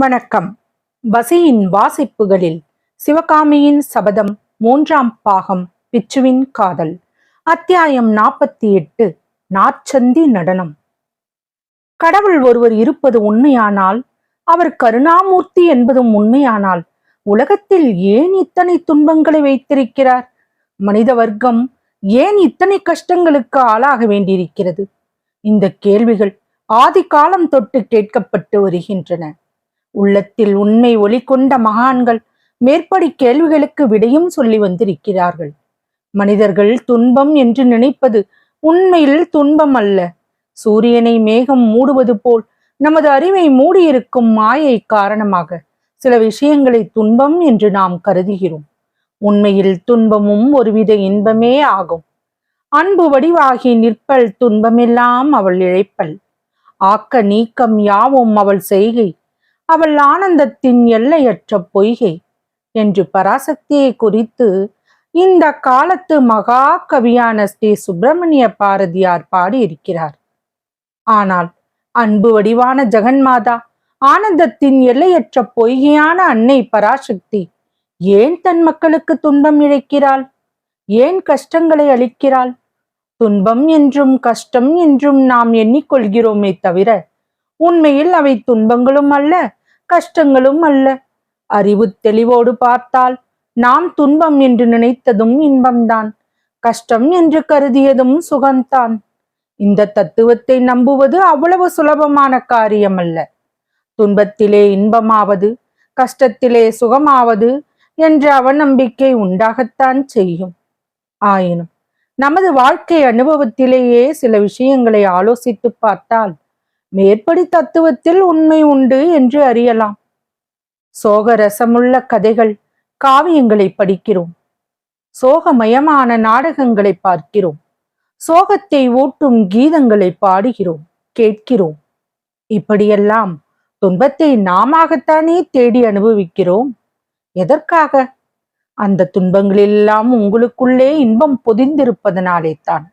வணக்கம். பசியின் வாசிப்புகளில் சிவகாமியின் சபதம் மூன்றாம் பாகம் பிச்சுவின் காதல். அத்தியாயம் நாற்பத்தி எட்டு நாச்சந்தி நடனம். கடவுள் ஒருவர் இருப்பது உண்மையானால் அவர் கருணாமூர்த்தி என்பதும் உண்மையானால் உலகத்தில் ஏன் இத்தனை துன்பங்களை வைத்திருக்கிறார்? மனித வர்க்கம் ஏன் இத்தனை கஷ்டங்களுக்கு ஆளாக வேண்டியிருக்கிறது? இந்த கேள்விகள் ஆதி காலம் தொட்டு கேட்கப்பட்டு வருகின்றன. உள்ளத்தில் உண்மை ஒளி கொண்ட மகான்கள் மேற்படி கேள்விகளுக்கு விடையும் சொல்லி வந்திருக்கிறார்கள். மனிதர்கள் துன்பம் என்று நினைப்பது உண்மையில் துன்பம் அல்ல. சூரியனை மேகம் மூடுவது போல் நமது அறிவை மூடியிருக்கும் மாயை காரணமாக சில விஷயங்களை துன்பம் என்று நாம் கருதுகிறோம். உண்மையில் துன்பமும் ஒருவித இன்பமே ஆகும். அன்பு வடிவாகி நிற்பல் துன்பமெல்லாம் அவள் இழைப்பல். ஆக்க நீக்கம் யாவும் அவள் செய்கை. அவள் ஆனந்தத்தின் எல்லையற்ற பொய்கை என்று பராசக்தியை குறித்து இந்த காலத்து மகா கவியான ஸ்ரீ சுப்பிரமணிய பாரதியார் பாடியிருக்கிறார். ஆனால் அன்பு வடிவான ஜெகன்மாதா ஆனந்தத்தின் எல்லையற்ற பொய்கையான அன்னை பராசக்தி ஏன் தன் மக்களுக்கு துன்பம் இழைக்கிறாள்? ஏன் கஷ்டங்களை அளிக்கிறாள்? துன்பம் என்றும் கஷ்டம் என்றும் நாம் எண்ணிக்கொள்கிறோமே தவிர உண்மையில் அவை துன்பங்களும் அல்ல கஷ்டங்களும் அல்ல. அறிவு தெளிவோடு பார்த்தால் நாம் துன்பம் என்று நினைத்ததும் இன்பம்தான். கஷ்டம் என்று கருதியதும் சுகம்தான். இந்த தத்துவத்தை நம்புவது அவ்வளவு சுலபமான காரியம் அல்ல துன்பத்திலே இன்பமாவது கஷ்டத்திலே சுகமாவது என்ற அவநம்பிக்கை உண்டாகத்தான் செய்யும். ஆயினும் நமது வாழ்க்கை அனுபவத்திலேயே சில விஷயங்களை ஆலோசித்து பார்த்தால் மேற்படி தத்துவத்தில் உண்மை உண்டு என்று அறியலாம். சோக ரசமுள்ள கதைகள் காவியங்களை படிக்கிறோம். சோகமயமான நாடகங்களை பார்க்கிறோம். சோகத்தை ஊட்டும் கீதங்களை பாடுகிறோம் கேட்கிறோம். இப்படியெல்லாம் துன்பத்தை நாமத்தானே தேடி அனுபவிக்கிறோம்? எதற்காக? அந்த துன்பங்களெல்லாம் உங்களுக்குள்ளே இன்பம் பொதிந்திருப்பதனாலே தான்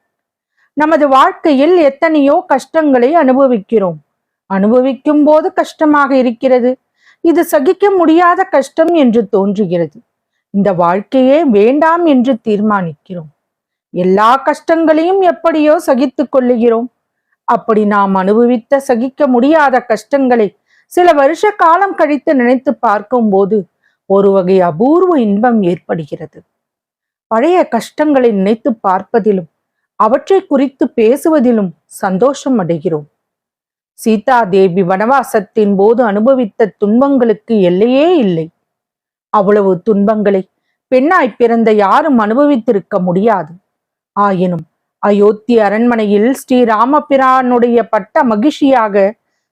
நமது வாழ்க்கையில் எத்தனையோ கஷ்டங்களை அனுபவிக்கிறோம். அனுபவிக்கும் போது கஷ்டமாக இருக்கிறது. இது சகிக்க முடியாத கஷ்டம் என்று தோன்றுகிறது. இந்த வாழ்க்கையே வேண்டாம் என்று தீர்மானிக்கிறோம். எல்லா கஷ்டங்களையும் எப்படியோ சகித்து கொள்ளுகிறோம். அப்படி நாம் அனுபவித்த சகிக்க முடியாத கஷ்டங்களை சில வருஷ காலம் கழித்து நினைத்து பார்க்கும்போது ஒரு வகை அபூர்வ இன்பம் ஏற்படுகிறது. பழைய கஷ்டங்களை நினைத்து பார்ப்பதிலும் அவற்றை குறித்து பேசுவதிலும் சந்தோஷம் அடைகிறோம். சீதா தேவி வனவாசத்தின் போது அனுபவித்த துன்பங்களுக்கு எல்லையே இல்லை. அவ்வளவு துன்பங்களை பெண்ணாய் பிறந்த யாரும் அனுபவித்திருக்க முடியாது. ஆயினும் அயோத்தி அரண்மனையில் ஸ்ரீ ராமபிரானுடைய பட்ட மகிழ்ச்சியாக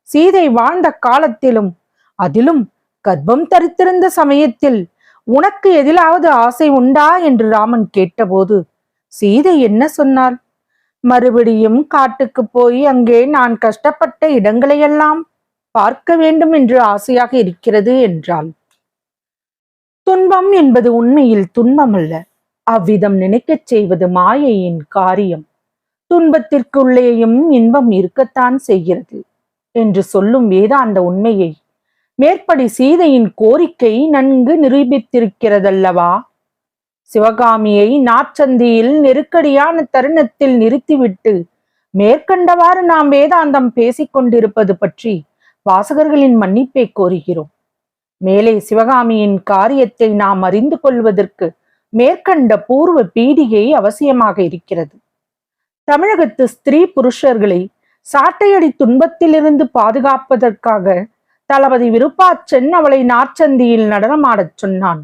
சீதை வாழ்ந்த காலத்திலும் அதிலும் கர்ப்பம் தரித்திருந்த சமயத்தில் உனக்கு எதிலாவது ஆசை உண்டா? என்று ராமன் கேட்டபோது சீதை என்ன சொன்னாள்? மறுபடியும் காட்டுக்கு போய் அங்கே நான் கஷ்டப்பட்ட இடங்களையெல்லாம் பார்க்க வேண்டும் என்று ஆசையாக இருக்கிறது என்றாள். துன்பம் என்பது உண்மையில் துன்பம் அல்ல அவ்விதம் நினைக்கச் செய்வது மாயையின் காரியம். துன்பத்திற்குள்ளேயும் இன்பம் இருக்கத்தான் செய்கிறது என்று சொல்லும் வேதாந்த உண்மையை மேற்படி சீதையின் கோரிக்கை நன்கு நிரூபித்திருக்கிறதல்லவா? சிவகாமியை நாற்சந்தியில் நெருக்கடியான தருணத்தில் நிறுத்திவிட்டு மேற்கண்டவாறு நாம் வேதாந்தம் பேசிக் கொண்டிருப்பது பற்றி வாசகர்களின் மன்னிப்பை கோருகிறோம். மேலே சிவகாமியின் காரியத்தை நாம் அறிந்து கொள்வதற்கு மேற்கண்ட பூர்வ பீடிகை அவசியமாக இருக்கிறது. தமிழகத்து ஸ்திரீ புருஷர்களை சாட்டையடி துன்பத்திலிருந்து பாதுகாப்பதற்காக தளபதி விருப்பாச்சன் அவளை நாற்சந்தியில் நடனமாடச் சொன்னான்.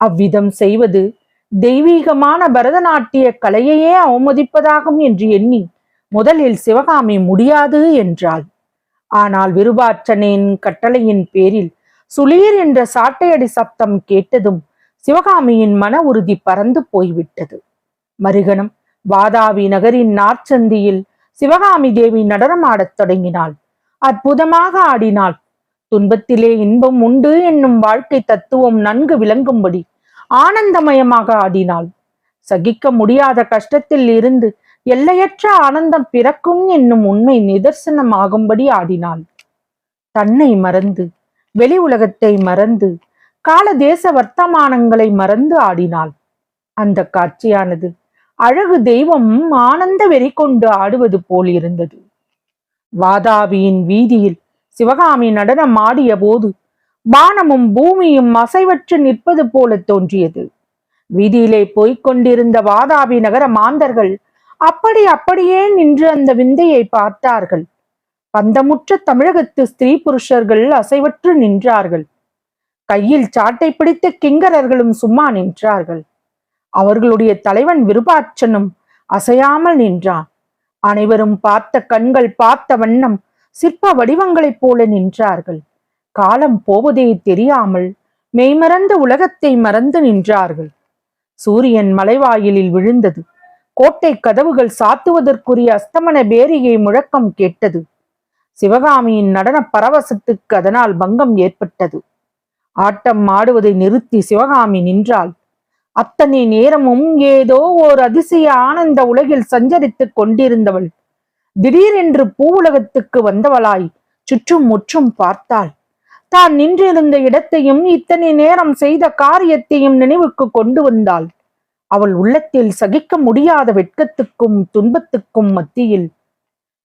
அவ்விதம் செய்வது தெய்வீகமான பரதநாட்டிய கலையையே அவமதிப்பதாகும் என்று எண்ணி முதலில் சிவகாமி முடியாது என்றாள். ஆனால் விருபாச்சனின் கட்டளையின் பேரில் சுளீர் என்ற சாட்டையடி சப்தம் கேட்டதும் சிவகாமியின் மன உறுதி பறந்து போய்விட்டது. மறுகணம் வாதாபி நகரின் நாற்சந்தியில் சிவகாமி தேவி நடனமாடத் தொடங்கினாள். அற்புதமாக ஆடினாள். துன்பத்திலே இன்பம் உண்டு என்னும் வாழ்க்கை தத்துவம் நன்கு விளங்கும்படி ஆனந்தமயமாக ஆடினாள். சகிக்க முடியாத கஷ்டத்தில் இருந்து எல்லையற்ற ஆனந்தம் பிறக்கும் என்னும் உண்மை நிதர்சனமாகும்படி ஆடினாள். தன்னை மறந்து வெளி உலகத்தை மறந்து கால தேச வர்த்தமானங்களை மறந்து ஆடினாள். அந்த காட்சியானது அழகு தெய்வம் ஆனந்த வெறி கொண்டு ஆடுவது போல் இருந்தது. வாதாபியின் வீதியில் சிவகாமி நடனம் ஆடிய போது வானமும் பூமியும் அசைவற்று நிற்பது போல தோன்றியது. வீதியிலே போய்க் கொண்டிருந்த வாதாபி நகர மாந்தர்கள் அப்படி அப்படியே நின்று அந்த விந்தையை பார்த்தார்கள். பந்தமுற்ற தமிழகத்து ஸ்திரீ புருஷர்கள் அசைவற்று நின்றார்கள். கையில் சாட்டை பிடித்த கிங்கரர்களும் சும்மா நின்றார்கள். அவர்களுடைய தலைவன் விருபாட்சனும் அசையாமல் நின்றான். அனைவரும் பார்த்த கண்கள் பார்த்த வண்ணம் சிற்ப வடிவங்களைப் போல நின்றார்கள். காலம் போவதே தெரியாமல் மெய்மறந்த உலகத்தை மறந்து நின்றார்கள். சூரியன் மலைவாயிலில் விழுந்தது. கோட்டை கதவுகள் சாத்துவதற்குரிய அஸ்தமன பேரிகை முழக்கம் கேட்டது. சிவகாமியின் நடன பரவசத்துக்கு அதனால் பங்கம் ஏற்பட்டது. ஆட்டம் ஆடுவதை நிறுத்தி சிவகாமி நின்றாள். அத்தனை நேரமும் ஏதோ ஓர் அதிசய ஆனந்த உலகில் சஞ்சரித்துக் கொண்டிருந்தவள். திடீரென்று பூவுலகத்துக்கு வந்தவளாய் சுற்றும் முற்றும் பார்த்தாள். தான் நின்றிருந்த இடத்தையும் இத்தனை நேரம் செய்த காரியத்தையும் நினைவுக்கு கொண்டு வந்தாள். அவள் உள்ளத்தில் சகிக்க முடியாத வெட்கத்துக்கும் துன்பத்துக்கும் மத்தியில்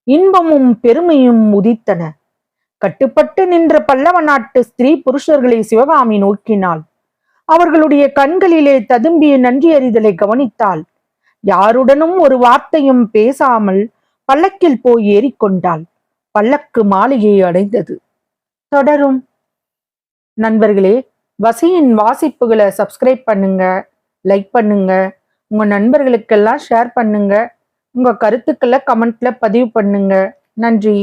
இன்பமும் பெருமையும் உதித்தன. கட்டுப்பட்டு நின்ற பல்லவ நாட்டு ஸ்திரீ புருஷர்களை சிவகாமி நோக்கினாள். அவர்களுடைய கண்களிலே ததும்பிய நன்றி அறிதலை கவனித்தாள். யாருடனும் ஒரு வார்த்தையும் பேசாமல் பல்லக்கில் போய் ஏறிக்கொண்டாள். பல்லக்கு மாளிகையை அடைந்தது. தொடரும். நண்பர்களே வசியின் வாசிப்புகளை சப்ஸ்கிரைப் பண்ணுங்க லைக் பண்ணுங்க உங்க நண்பர்களுக்கெல்லாம் ஷேர் பண்ணுங்க உங்க கருத்துக்களை கமெண்ட்ல பதிவு பண்ணுங்க. நன்றி.